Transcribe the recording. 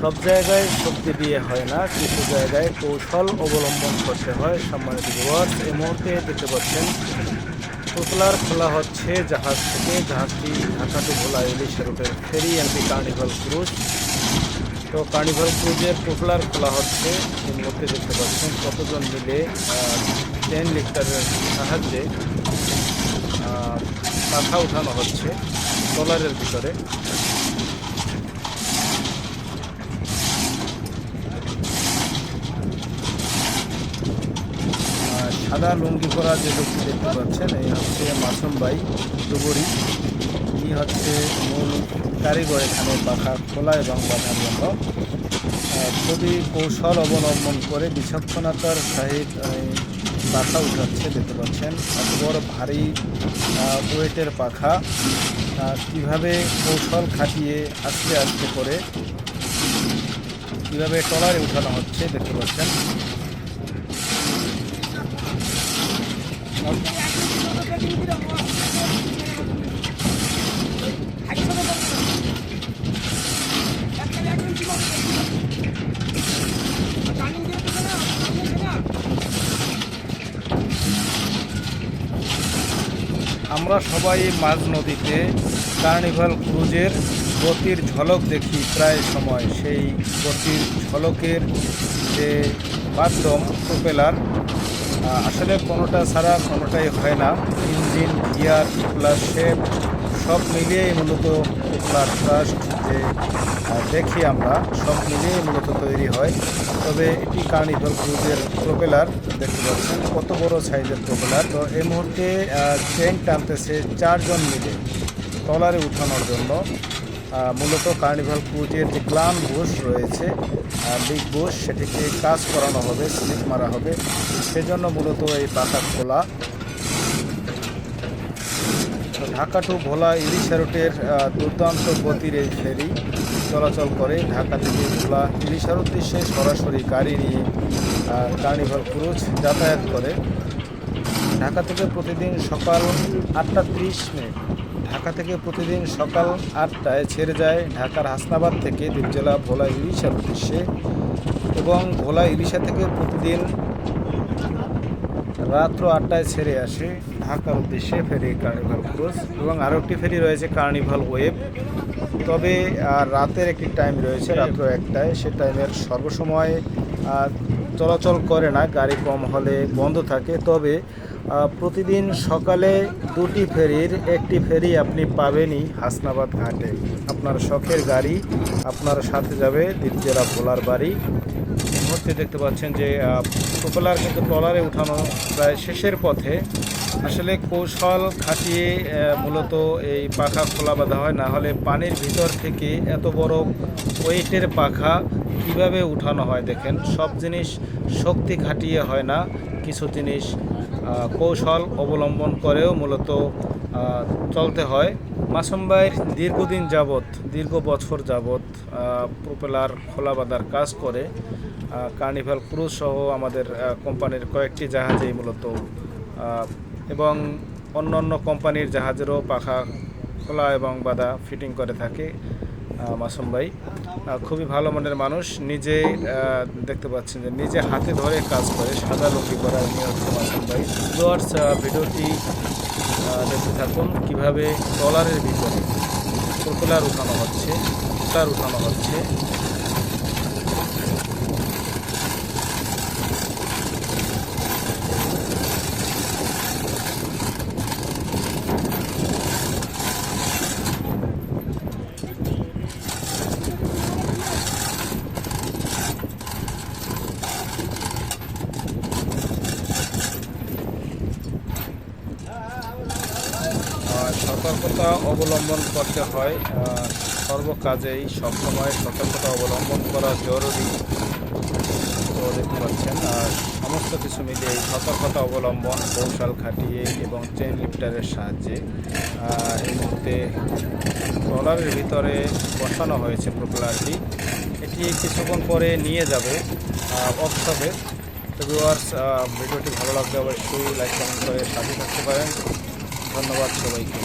সব জায়গায় শক্তি দিয়ে হয় না, কিছু জায়গায় কৌশল অবলম্বন করতে হয়, সম্মানিত ভিউয়ার্স। এই মুহূর্তে দেখতে পাচ্ছেন, পুতলার খোলা হচ্ছে জাহাজ থেকে। জাহাজটি ঢাকা টু ভোলা ইলিশ রুটের ফেরি এমপি কার্নিভাল ক্রুজ। তো কার্নিভাল ক্রুজের পুতলার খোলা হচ্ছে। এই মুহূর্তে দেখতে পাচ্ছেন, কতজন মিলে টেন লিটারের সাহায্যে পাখা উঠানো হচ্ছে ট্রলারের ভিতরে। সাদা লুঙ্গি পরা যে লোকটি দেখতে পাচ্ছেন, এই হচ্ছে মাসুম ভাই ডুবুরি। ইনি হচ্ছে মূল কারিগর এখানে পাখা খোলা এবং বাঁধার জন্য। খুবই কৌশল অবলম্বন করে বিচক্ষণতার সহিত পাখা উঠাচ্ছে, দেখতে পাচ্ছেন। এত বড় ভারী ওয়েটের পাখা। কীভাবে কৌশল খাটিয়ে আস্তে আস্তে করে, কীভাবে টলারে উঠানো হচ্ছে, দেখতে পাচ্ছেন। আমরা সবাই মাঝ নদীতে কার্নিভাল ক্রুজের গতির ঝলক দেখি প্রায় সময়। সেই গতির ঝলকের যে মাধ্যম প্রোপেলার আসলে কোনোটা ছাড়া কোনোটাই হয় না। ইঞ্জিন, গিয়ার প্লাস শেপ, সব মিলিয়েই মূলত প্রোপেলার ট্রাস্ট যে দেখি আমরা, সব মিলিয়েই মূলত তৈরি হয়। তবে এটি কার্নিভাল ক্রুজের প্রোপেলার, দেখতে পাচ্ছেন, কত বড় সাইজের প্রোপেলার। তো এই মুহূর্তে চেন টানতেছে চারজন মিলে, ট্রলারে উঠানোর জন্য। মূলত কার্নিভাল ক্রুজের যে গ্লান বুশ রয়েছে বিগ বুশ সেটিকে কাজ করানো হবে, স্লিপ মারা হবে। সেজন্য মূলত এই পাতা খোলা। ঢাকা টু ভোলা ইলিশা রুটের দুর্দান্ত গতির এই ফেরি চলাচল করে। ঢাকা থেকে ভোলা ইলিশার উদ্দেশ্যে সরাসরি গাড়ি নিয়ে কার্নিভাল ক্রুজ যাতায়াত করে। ঢাকা থেকে প্রতিদিন সকাল আটটা ত্রিশ মিনিট ঢাকা থেকে প্রতিদিন সকাল আটটায় ছেড়ে যায় ঢাকার হাসনাবাদ থেকে দ্বীপজেলা ভোলা ইলিশার উদ্দেশ্যে এবং ভোলা ইলিশা থেকে প্রতিদিন রাত্র আটটায় ছেড়ে আসে ঢাকার উদ্দেশ্যে ফেরি কার্নিভাল ক্রুজ এবং আরও একটি ফেরি রয়েছে কার্নিভাল ওয়েব। তবে রাতের একটি টাইম রয়েছে রাত্র একটায়। সে টাইমের সর্বসময় চলাচল করে না, গাড়ি কম হলে বন্ধ থাকে। তবে প্রতিদিন সকালে দুটি ফেরির, একটি ফেরি আপনি পাবেনই হাসনাবাদ ঘাটে। আপনার শখের গাড়ি, আপনার সাথে যাবে দ্বিতীয়রা ভোলার বাড়ি। মুহূর্তে দেখতে পাচ্ছেন যে প্রোপেলার কিন্তু ট্রলারে উঠানো প্রায় শেষের পথে আসলে কৌশল খাটিয়ে মূলত এই পাখা খোলা বাঁধা হয়। না হলে পানির ভিতর থেকে এত বড় ওয়েটের পাখা কীভাবে উঠানো হয় দেখেন। সব জিনিস শক্তি খাটিয়ে হয় না। কিছু জিনিস কৌশল অবলম্বন করেও মূলত চলতে হয়। মাসুম দীর্ঘদিন যাবৎ, দীর্ঘ বছর যাবৎ প্রোপেলার খোলা বাঁধার কাজ করে কার্নিভাল ক্রুজ সহ আমাদের কোম্পানির কয়েকটি জাহাজেই মূলত এবং অন্য অন্য কোম্পানির জাহাজেরও পাখা খোলা এবং বাঁধা ফিটিং করে থাকে মাসুম ভাই। খুবই ভালো মনের মানুষ। নিজে দেখতে পাচ্ছেন যে নিজে হাতে ধরে কাজ করে সাদা লুঙ্গি করা নিয়ে হচ্ছে মাসুম ভাই। ডুয়ার্স ভিডিওটি দেখতে থাকুন কীভাবে ট্রলারের ভিতরে প্রোপেলার উঠানো হচ্ছে উঠানো হচ্ছে। সতর্কতা অবলম্বন করতে হয় সর্বকাজেই সবসময় সতর্কতা অবলম্বন করা জরুরি। তো দেখতে পাচ্ছেন, আর সমস্ত কিছু মিলিয়ে সতর্কতা অবলম্বন, কৌশল খাটিয়ে এবং চেন লিফটারের সাহায্যে এই মুহূর্তে ট্রলারের ভিতরে বসানো হয়েছে প্রোপেলারটি। এটি কিছুক্ষণ পরে নিয়ে যাবে ওয়ার্কশপে তো ভিডিওটি ভালো লাগলে অবশ্যই লাইক কমেন্ট করে সাথে থাকতে পারেন। ধন্যবাদ সবাইকে।